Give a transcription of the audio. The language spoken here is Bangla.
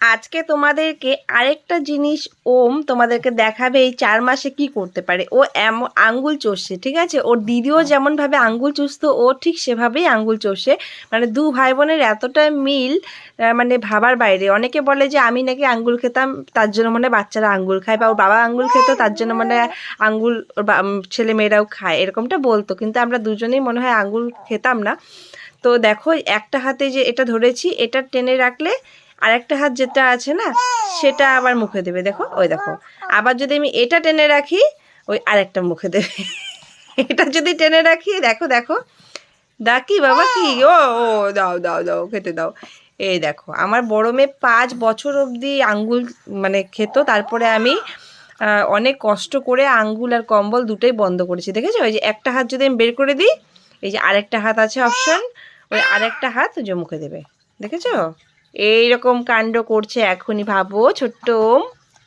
আজকে তোমাদেরকে আরেকটা জিনিস ওম তোমাদেরকে দেখাবে এই চার মাসে কি করতে পারে। ও আঙ্গুল চষছে ঠিক আছে? ওর দিদিও যেমনভাবে আঙ্গুল চুষতো ও ঠিক সেভাবেই আঙ্গুল চষে। মানে দু ভাই বোনের এতটা মিল মানে ভাবার বাইরে। অনেকে বলে যে আমি নাকি আঙ্গুল খেতাম তার জন্য মানে বাচ্চারা আঙ্গুল খায় বা ওর বাবা আঙ্গুল খেত তার জন্য মানে আঙ্গুল ছেলে মেয়েরাও খায়। এরকমটা বলতো কিন্তু আমরা দুজনেই মনে হয় আঙ্গুল খেতাম না। তো দেখো একটা হাতে যে এটা ধরেছি এটা টেনে রাখলে আর একটা হাত যেটা আছে না, সেটা আবার মুখে দেবে, দেখো? ওই দেখো। আবার যদি আমি এটা টেনে রাখি, ওই আরেকটা মুখে দেবে। এটা যদি টেনে রাখি, দেখো দেখো। ডাকি বাবা কি? ও ও, দাও দাও দাও খেতে দাও। এই দেখো, আমার বড় মেয়ে পাঁচ বছর অবধি আঙ্গুল মানে খেত, তারপরে আমি অনেক কষ্ট করে আঙ্গুল আর কম্বল দুটোই বন্ধ করেছি, দেখেছ? ওই যে একটা হাত যদি আমি বের করে দিই, এই যে আরেকটা হাত আছে অপশন ওই আরেকটা হাত যে মুখে দেবে, দেখেছ? এইরকম কাণ্ড করছে এখনই ভাবো ছোট্ট ওম।